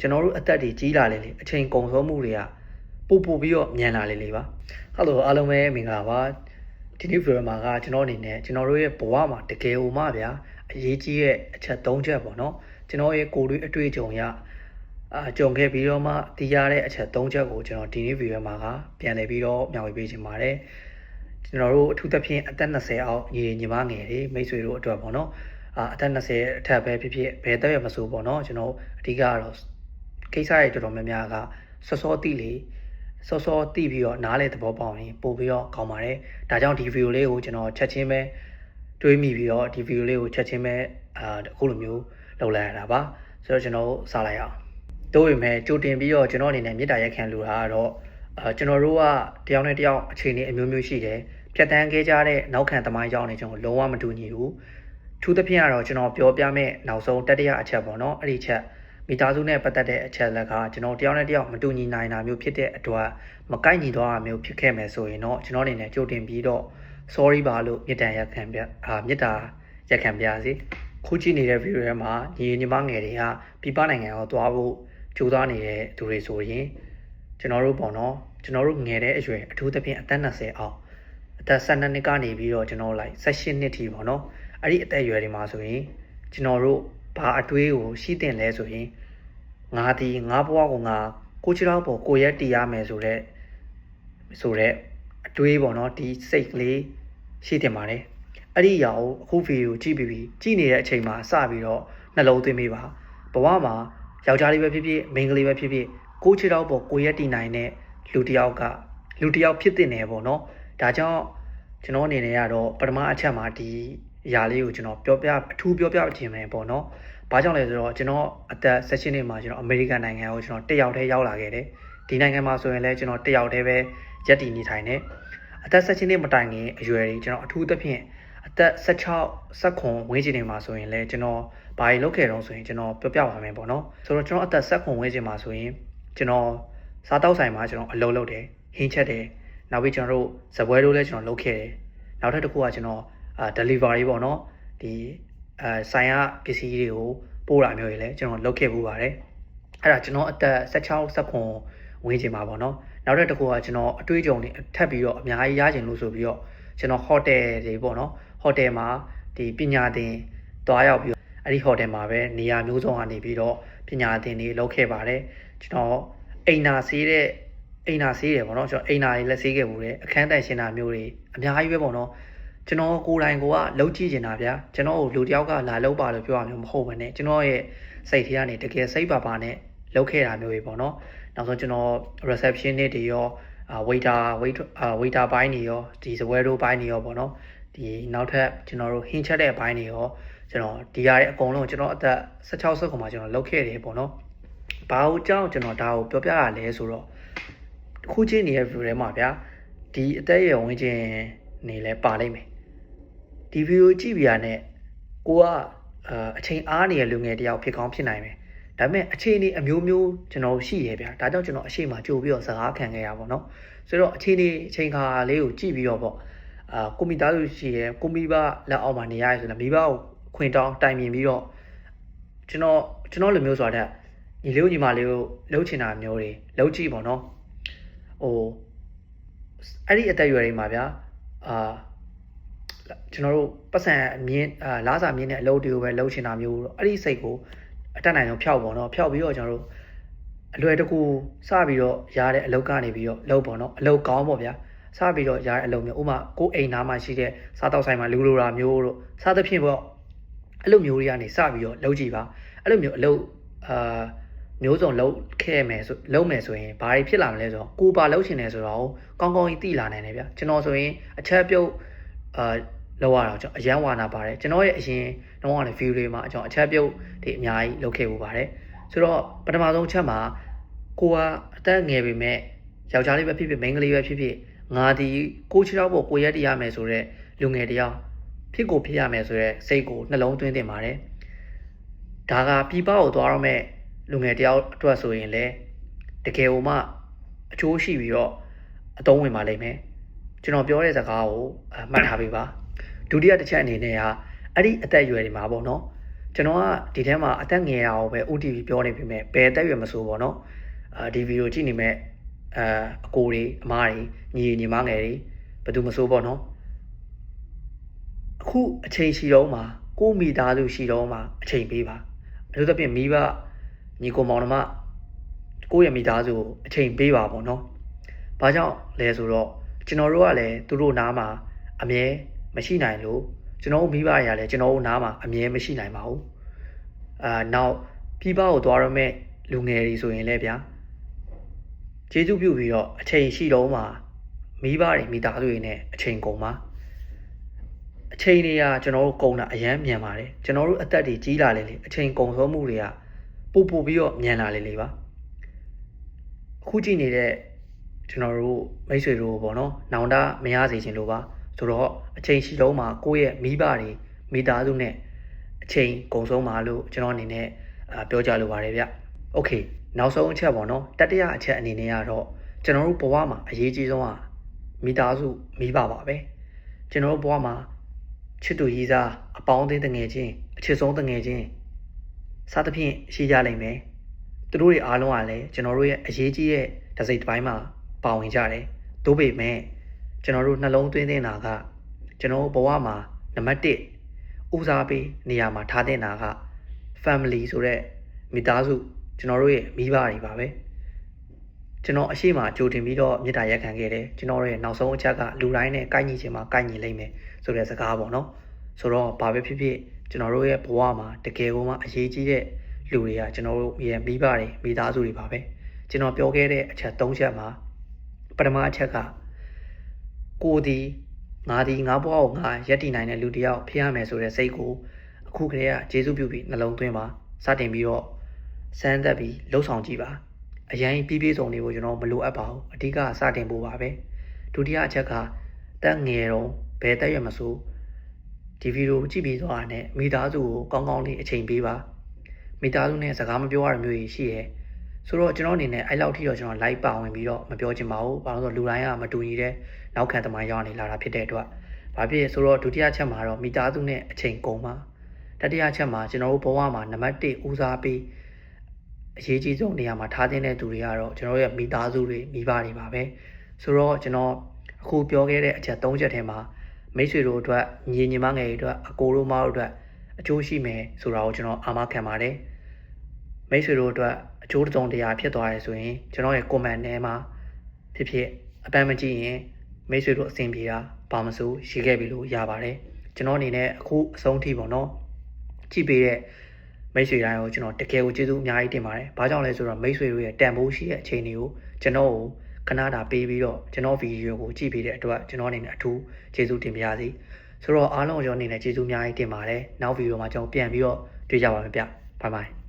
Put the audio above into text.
ကျွန်တော်တို့အသက်တွေကြီးလာလေလေအချိန်ကုန်ဆုံးမှုတွေကပို့ပို့ပြီးတော့မြန်လာလေလေပါဟယ်လိုအားလုံးပဲမင်္ဂလာပါဒီနေ့ဗီဒီယိုမှာကကျွန်တော်အနေနဲ့ကျွန်တော်တို့ရဲ့ဘဝမှာတကယ်ဟိုမှဗျာအရေးကြီးတဲ့အချက်၃ချက်ပေါ့နော်ကျွန်တော်ရဲ့ကိုယ်တွေအတွေ့အကြုံရအာကြုံခဲ့ပြီးတော့မှတည်ရတဲ့အချက်၃ချက်ကိုကျွန်တော်ဒီနေ့ဗီဒီယိုမှာကပြန်လည်ပြီးတော့မျှဝေပေးချင်ပါတယ်ကျွန်တော်တို့အထူးသဖြင့်အသက်20အောက်ညီညီမငယ်တွေမိတ်ဆွေတို့အတွက်ပေါ့နော်အာအသက်20အထက်ပဲဖြစ်ဖြစ်ဘယ်တက်ရမဆိုပေါ့နော်ကျွန်တော်အဓိကကတော့ ကိစ္စတွေတော်တော်များများကစောစောတိလေစောစောတိပြီးတော့နားလေသဘောပေါက်ရင်ပို့ပြီးတော့ကောင်းပါတယ်ဒါကြောင့်ဒီဗီဒီယိုလေးကိုကျွန်တော်ချက်ချင်းပဲတွေးမိပြီးတော့ဒီဗီဒီယိုလေးကိုချက်ချင်းပဲအာအခုလိုမျိုးလုပ်လိုက်ရတာပါဆိုတော့ကျွန်တော်စလိုက်အောင်တိုးပေမဲ့ကြိုတင်ပြီးတော့ကျွန်တော်အနေနဲ့မေတ္တာရက်ခံလိုတာကတော့အာကျွန်တော်တို့ကတယောက်နဲ့တယောက်အခြေအနေအမျိုးမျိုးရှိတယ်ဖြတ်တန်းခဲ့ကြတဲ့နောက်ခံသမိုင်းကြောင်းတွေကျွန်တော်လုံးဝမတူညီဘူးထူးသဖြင့်ကတော့ကျွန်တော်ပြောပြမယ့်နောက်ဆုံးတတိယအချက်ပေါ့နော်အဲ့ဒီချက် မိသားစုနဲ့ပတ်သက်တဲ့အချက်လက်ကကျွန်တော်တယောက်နဲ့တယောက်မတူညီနိုင်တာမျိုးဖြစ်တဲ့အတွက်မကိုက်ညီတော့တာမျိုးဖြစ်ခဲ့မယ်ဆိုရင်တော့ကျွန်တော်အနေနဲ့ကြိုတင်ပြီးတော့ sorry ပါလို့မြစ်တန်ရက်ခံပြအာမြစ်တာရက်ခံပြရစီခုကြည့်နေတဲ့ view ထဲမှာညီညီမငယ်တွေကပြပနိုင်ငံကိုသွားဖို့ကြိုးစားနေတဲ့သူတွေဆိုရင်ကျွန်တော်တို့ပေါ့နော်ကျွန်တော်တို့ငယ်တဲ့အရွယ်အထူးသဖြင့်အသက်20အောက်အသက်12နှစ်ကနေပြီးတော့ကျွန်တော်လိုက်18နှစ်ထိပေါ့နော်အဲ့ဒီအသက်အရွယ်တွေမှာဆိုရင်ကျွန်တော်တို့ဘာအတွေးကိုရှိတင်လဲဆိုရင် ငါဒီငါဘဝကိုငါကိုချီတော့ပေါ်ကိုရက်တီးရမယ်ဆိုတော့ဆိုတော့အတွေးပေါ့နော်ဒီစိတ်ကလေးရှိတင်ပါတယ်အဲ့ဒီအရာကိုအခုဗီဒီယိုကြည့်ပြီးပြီးကြည့်နေတဲ့အချိန်မှာစပြီးတော့နှလုံးသွင်းမိပါဘဝမှာယောက်ျားလေးပဲဖြစ်ဖြစ်မိန်းကလေးပဲဖြစ်ဖြစ်ကိုချီတော့ပေါ်ကိုရက်တီးနိုင်တဲ့လူတစ်ယောက်ကလူတစ်ယောက်ဖြစ်တင်နေပေါ့နော်ဒါကြောင့်ကျွန်တော်အနေနဲ့ကတော့ပထမအချက်မှာဒီအရာလေးကိုကျွန်တော်ပြောပြအထူးပြောပြခြင်းပဲပေါ့နော်။ ဘာကြောင့်လဲဆိုတော့ကျွန်တော်အသက်16နှစ်မှာကျွန်တော်အမေရိကန်နိုင်ငံကိုကျွန်တော်တစ်ယောက်တည်းရောက်လာခဲ့တယ်။ဒီနိုင်ငံမှာဆိုရင်လည်းကျွန်တော်တစ်ယောက်တည်းပဲရက်တည်နေထိုင်တယ်။အသက်16နှစ်မတိုင်ခင်အရွယ်တွေကျွန်တော်အထူးသဖြင့်အသက်16 19ဝန်းကျင်တွေမှာဆိုရင်လည်းကျွန်တော်ဘာတွေလုပ်ခဲ့တော့ဆိုရင်ကျွန်တော်ပြောပြပါမယ်ပေါ့နော်။ဆိုတော့ကျွန်တော်အသက်16ဝန်းကျင်မှာဆိုရင်ကျွန်တော်စားတောက်ဆိုင်မှာကျွန်တော်အလုပ်လုပ်တယ်။ဟင်းချက်တယ်။နောက်ပြီးကျွန်တော်တို့ဇပွဲတို့လည်းကျွန်တော်လုပ်ခဲ့တယ်။နောက်ထပ်တစ်ခုကကျွန်တော်အာ delivery ပေါ့နော်ဒီ အဲဆိုင်ရပစ္စည်းတွေကိုပို့တာမျိုးတွေလည်းကျွန်တော်လုပ်ခဲ့ပူပါတယ်အဲ့ဒါကျွန်တော်အသက်16 19ဝန်းကျင်ပါပေါ့နော်နောက်တစ်ခုကကျွန်တော်အတွေ့အကြုံတွေထပ်ပြီးတော့အများကြီးရချင်လို့ဆိုပြီးတော့ကျွန်တော်ဟိုတယ်တွေပေါ့နော်ဟိုတယ်မှာဒီပညာသင်တွားရောက်ပြီးအဲ့ဒီဟိုတယ်မှာပဲနေရာမျိုးစုံကနေပြီးတော့ပညာသင်တွေလုပ်ခဲ့ပါတယ်ကျွန်တော်အိမ်နာဆေးတဲ့အိမ်နာဆေးတယ်ပေါ့နော်ကျွန်တော်အိမ်နာတွေလက်ဆေးခဲ့ဘူးတယ်အခန်းတန်ရှင်းတာမျိုးတွေအများကြီးပဲပေါ့နော် ကျွန်တော်ကိုယ်တိုင်ကလှုပ်ကြည့်နေတာဗျာကျွန်တော်ကိုလူတယောက်ကလာလှုပ်ပါလို့ပြောရမျိုးမဟုတ်ဘဲနဲ့ကျွန်တော်ရဲ့စိတ်ထဲကနေတကယ်စိတ်ပါပါနဲ့လှုပ်ခဲ့တာမျိုးတွေပေါ့နော်နောက်ဆုံးကျွန်တော် reception တွေတွေရောအာ waiter wait အာ waiter ဘိုင်းတွေရောဒီစပွဲတို့ဘိုင်းတွေရောပေါ့နော်ဒီနောက်ထပ်ကျွန်တော်တို့ဟင်းချက်တဲ့ဘိုင်းတွေရောကျွန်တော်ဒီရတဲ့အကုန်လုံးကျွန်တော်အသက်16ဆက်ခွန်မှာကျွန်တော်လှုပ်ခဲ့တယ်ပေါ့နော်ဘာလို့ကြောင်းကျွန်တော်ဒါကိုပြောပြရလဲဆိုတော့ခုချင်းနေတဲ့ view ထဲမှာဗျာဒီအသက်အရွယ်ဝင်ချင်း နေလဲပါလိမ့်မယ်ဒီဗီဒီယိုကြည့်ပြရတဲ့ကိုကအချိန်အားနေတဲ့လူငယ်တယောက်ဖြစ်ကောင်းဖြစ်နိုင်မယ်ဒါပေမဲ့အခြေအနေအမျိုးမျိုးကျွန်တော်ရှိရဗျာဒါကြောင့်ကျွန်တော်အရှိမကြိုပြီးတော့စကားခံခဲ့ရပါတော့ဆိုတော့အခြေအနေအချိန်ခါလေးကိုကြည့်ပြီးတော့ပေါ့အာကိုမိသားစုရှိရကိုမိဘလက်အောက်မှာနေရတယ်ဆိုတော့မိဘကိုခွင်တောင်းတိုင်မြင်ပြီးတော့ကျွန်တော်ကျွန်တော်လူမျိုးဆိုတာညီလေးညီမလေးကိုလှုပ်ချင်တာမျိုးတွေလှုပ်ကြည့်ပေါ့နော်ဟိုအဲ့ဒီအသက်အရွယ်တွေမှာဗျာ အာကျွန်တော်တို့ပတ်စံမြင်းအာလားစာမြင်းတဲ့အလုပ်တွေကိုပဲလုပ်ချင်တာမျိုးအဲ့ဒီစိတ်ကိုအတက်နိုင်ဆုံးဖျောက်ပေါ့နော်ဖျောက်ပြီးတော့ကျွန်တော်တို့အလွယ်တကူစပြီးတော့ရတဲ့အလုပ်ကနေပြီးတော့လုပ်ပေါ့နော်အလုပ်ကောင်းပေါ့ဗျာစပြီးတော့ရတဲ့အလုပ်မျိုးဥမာကိုအိမ်သားမှာရှိတဲ့စားတောက်ဆိုင်မှာလူလိုတာမျိုးတို့စားသဖြင့်ပေါ့အဲ့လိုမျိုးတွေကနေစပြီးတော့လုပ်ကြည့်ပါအဲ့လိုမျိုးအလုပ်အာ မျိုးစုံလုံးခဲ့မယ်ဆိုလုံးမယ်ဆိုရင်ဘာတွေဖြစ်လာမလဲဆိုတော့ကိုပါလုံးချင်တယ်ဆိုတော့ကောင်းကောင်းကြီးသိလာနိုင်တယ်ဗျကျွန်တော်ဆိုရင်အချက်ပြုတ်အာလောက်ရတော့ကျွန်တော်အရန်ဝါနာပါတယ်ကျွန်တော်ရဲ့အရင်တော့ကလည်း view တွေမှာကျွန်တော်အချက်ပြုတ်တွေအများကြီးလုပ်ခဲ့ဖို့ပါတယ်ဆိုတော့ပထမဆုံးချက်မှာကိုကအသက်ငယ်ပေမဲ့ယောက်ျားလေးပဲဖြစ်ဖြစ်မိန်းကလေးပဲဖြစ်ဖြစ်ငါဒီကိုချီတော့ဖို့ကိုရက်တရမယ်ဆိုတော့လူငယ်တယောက်ဖြစ်ကိုဖြစ်ရမယ်ဆိုတော့စိတ်ကိုနှလုံးသွင်းတင်ပါတယ်ဒါကပြပကိုသွားတော့မဲ့ လူငယ်တယောက်အတွက်ဆိုရင်လည်းတကယ်ဟိုမှအချိုးရှိပြီးတော့အသုံးဝင်ပါလိမ့်မယ်ကျွန်တော်ပြောတဲ့စကားကိုမှတ်ထားပေးပါဒုတိယတစ်ချက်အနေနဲ့ကအဲ့ဒီအသက်အရွယ်တွေမှာပေါ့နော်ကျွန်ကျွန်တော်ကဒီထဲမှာအသက်ငယ်တာကိုပဲ OTV ပြောနေပြီမဲ့ဘယ်အသက်အရွယ်မဆိုပေါ့နော်အာဒီဗီဒီယိုကြည့်နေမဲ့အာအကိုတွေအမားတွေညီညီမငယ်တွေဘယ်သူမဆိုပေါ့နော်အခုအချိန်ရှိတော့မှာကိုယ့်မိသားစုရှိတော့မှာအချိန်ပေးပါအထူးသဖြင့်မိဘ ညီကိုမောင်နှမကိုယ့်ရဲ့မိသားစုကိုအချိန်ပေးပါပေါ့နော်ဘာကြောင့်လဲဆိုတော့ကျွန်တော်တို့ကလည်းသူတို့နားမှာအမြဲမရှိနိုင်လို့ကျွန်တော်တို့မိဘတွေကလည်းကျွန်တော်တို့နားမှာအမြဲမရှိနိုင်ပါဘူးအာနောက်ပြည်ပကိုသွားရမယ့်လူငယ်တွေဆိုရင်လည်းဗျာကျေးဇူးပြုပြီးတော့အချိန်ရှိတော့မှာမိဘတွေမိသားစုတွေနဲ့အချိန်ကုန်ပါအချိန်တွေကကျွန်တော်တို့ကုန်တာအရန်မြန်ပါတယ်ကျွန်တော်တို့အသက်တွေကြီးလာလေလေအချိန်ကုန်ဆုံးမှုတွေက ပို့ပို့ပြီးတော့မြန်လာလေလေပါအခုကြည့်နေတဲ့ကျွန်တော်တို့မိတ်ဆွေတို့ပေါ့နော်နောင်တမရစေချင်လို့ပါဆိုတော့အချိန်ရှိတော့မှာကိုယ့်ရဲ့မိဘတွေမိသားစုနဲ့အချိန်ကုန်ဆုံးပါလို့ကျွန်တော်အနေနဲ့အာပြောကြလိုပါတယ်ဗျโอเคနောက်ဆုံးအချက်ပေါ့နော်တတိယအချက်အနေနဲ့ကတော့ကျွန်တော်တို့ဘဝမှာအရေးကြီးဆုံးကမိသားစုမိဘပါပဲကျွန်တော်တို့ဘဝမှာချစ်သူရည်စားအပေါင်းအသင်းတငယ်ချင်းအချစ်ဆုံးတငယ်ချင်း စသဖြင့်ရှိကြလိမ့်မယ်သူတို့တွေအားလုံးကလည်းကျွန်တော်တို့ရဲ့အရေးကြီးတဲ့တစ်စိတ်တစ်ပိုင်းမှာပါဝင်ကြတယ်သို့ပေမဲ့ကျွန်တော်တို့နှလုံးသွင်းနေတာကကျွန်တော်တို့ဘဝမှာနံပါတ်1ဦးစားပေးနေရာမှာထားတဲ့နာက family ဆိုတဲ့မိသားစုကျွန်တော်တို့ရဲ့မိဘတွေပါပဲကျွန်တော်အရှိမကြိုတင်ပြီးတော့မေတ္တာရက်ခံခဲ့တယ်ကျွန်တော်ရဲ့နောက်ဆုံးအချက်ကလူတိုင်းနဲ့ကိုက်ညီခြင်းမှာကိုက်ညီလိမ့်မယ်ဆိုတဲ့စကားပေါ့နော်ဆိုတော့ဘာပဲဖြစ်ဖြစ် ကျွန်တော်တို့ရဲ့ဘဝမှာတကယ်ကိုမှအရေးကြီးတဲ့လူတွေကကျွန်တော်တို့ရဲ့မိဘတွေမိသားစုတွေပါပဲကျွန်တော်ပြောခဲ့တဲ့အချက်၃ချက်မှာပထမအချက်ကကိုဒီငါဒီငါဘဝကိုငါရက်တည်နိုင်တဲ့လူတစ်ယောက်ဖြစ်ရမယ်ဆိုတဲ့စိတ်ကိုအခုကလေးကကျေးဇူးပြုပြီးနှလုံးသွင်းပါစတင်ပြီးတော့စမ်းသက်ပြီးလှုပ်ဆောင်ကြည့်ပါအရင်ပြီးပြည့်စုံတွေကိုကျွန်တော်မလိုအပ်ပါဘူးအဓိကစတင်ဖို့ပါပဲဒုတိယအချက်ကတက်ငယ်တော့ဘယ်တက်ရမဆို ဒီဗီဒီယိုကြည့်ပြီးသွားတာနဲ့မိသားစုကိုကောင်းကောင်းလေးအချိန်ပေးပါမိသားစုနဲ့စကားမပြောရတဲ့မျိုးကြီးရှိရဲဆိုတော့ကျွန်တော်အနေနဲ့အဲ့လောက်ထိတော့ကျွန်တော် live ပါဝင်ပြီးတော့မပြောချင်ပါဘူးဘာလို့ဆိုလူတိုင်းကမတူညီတဲ့နောက်ခံသမိုင်းရောက်နေလာတာဖြစ်တဲ့အတွက်ဘာဖြစ်ဆိုတော့ဒုတိယချက်မှာတော့မိသားစုနဲ့အချိန်ကုန်ပါတတိယချက်မှာကျွန်တော်တို့ဘဝမှာနံပါတ်1ဦးစားပေးအရေးကြီးဆုံးနေရာမှာထားတဲ့သူတွေကတော့ကျွန်တော်ရဲ့မိသားစုတွေမိဘတွေပါပဲဆိုတော့ကျွန်တော်အခုပြောခဲ့တဲ့အချက်၃ချက်ထဲမှာ မိတ်ဆွေတို့အတွက်ညီညီမငယ်တွေအတွက်အကိုတို့မတို့အတွက်အကျိုးရှိမယ်ဆိုတာကိုကျွန်တော်အာမခံပါတယ်မိတ်ဆွေတို့အတွက်အကျိုးတုံတရားဖြစ်သွားတယ်ဆိုရင်ကျွန်တော်ရဲ့ comment ထဲမှာဖြစ်ဖြစ်အပန်းမကြည့်ရင်မိတ်ဆွေတို့အဆင်ပြေတာဘာမဆိုရှိခဲ့ပြီလို့ရပါတယ်ကျွန်တော်အနေနဲ့အခုအဆုံးထိပေါ့နော်ကြည့်ပေးတဲ့မိတ်ဆွေတိုင်းကိုကျွန်တော်တကယ်ကိုကျေးဇူးအများကြီးတင်ပါတယ်။ဘာကြောင့်လဲဆိုတော့မိတ်ဆွေတို့ရဲ့တန်ဖိုးရှိတဲ့အချိန်တွေကိုကျွန်တော်ကို ခဏတာပေးပြီးတော့ကျွန်တော်ဗီဒီယိုကိုကြည့်ပေးတဲ့အတွက်ကျွန်တော်အနေနဲ့အထူးကျေးဇူးတင်ပါရစေ။ဆိုတော့အားလုံးကျွန်တော်အနေနဲ့ကျေးဇူးအများကြီးတင်ပါတယ်။နောက်ဗီဒီယိုမှာကျွန်တော်ပြန်ပြီးတော့တွေ့ကြပါမယ်ဗျ။ဘိုင်ဘိုင်